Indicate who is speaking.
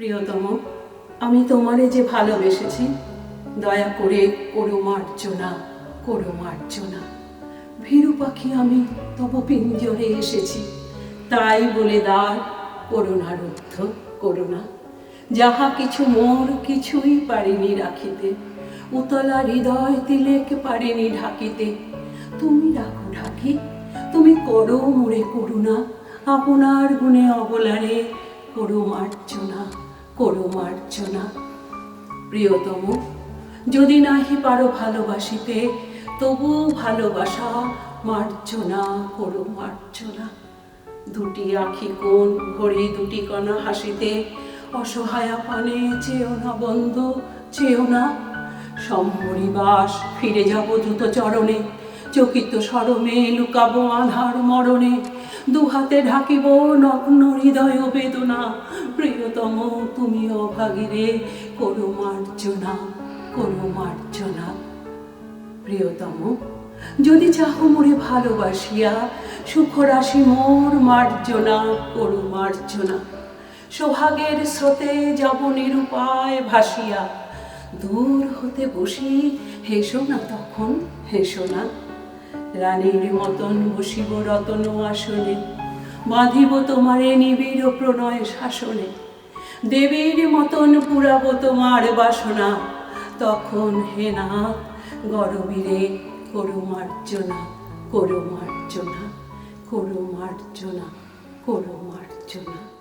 Speaker 1: প্রিয়তম, আমি তোমারে যে ভালোবেসেছি, দয়া করে করো মার্জনা করো মার্জনা। ভীরু পাখি, আমি তব পিঞ্জরে এসেছি, তাই বলে দাঁড় করোনা রুদ্ধ, করোনা। যাহা কিছু মোর, কিছুই পারিনি রাখিতে, উতলা হৃদয় তিলেক পারিনি ঢাকিতে। তুমি রাখো ঢাকি, তুমি করো মোরে করুণা, আপনার গুণে অবলারে করো মার্জনা। করো মার্জনা। প্রিয়তম, যদি নাহি পারো ভালোবাসিতে তবু ভালোবাসা, মার্জনা করো মার্জনা। দুটি আখি কোন ভরে দুটি কণা হাসিতে, অসহায়া পানে চেয়েও না বন্ধ, চেয়েও না। সম্মরিবাস ফিরে যাব দ্রুত চরণে, চকিত সরমে লুকাবো আধার মরণে। দুহাতে ঢাকিব নগ্ন হৃদয় বেদনা তুমি অভাগিরে করো মার্জনা করো মার্জনা। প্রিয়তম, যদি চাহ মোরে ভালোবাসিয়া, সুখরাশি মোর মার্জনা, করু মার্জনা। সোহাগের স্রোতে যাব নিরুপায় ভাসিয়া, দূর হতে বসি, হেসো না তখন, হেসো না। রানীর মতন বসিব রতন আসনে, বাঁধিব তোমারে নিবিড় প্রণয় শাসনে। দেবীর মতন পুরাব তোমার বাসনা। তখন হে না গরবীরে করু মার্জনা করু মার্জনা।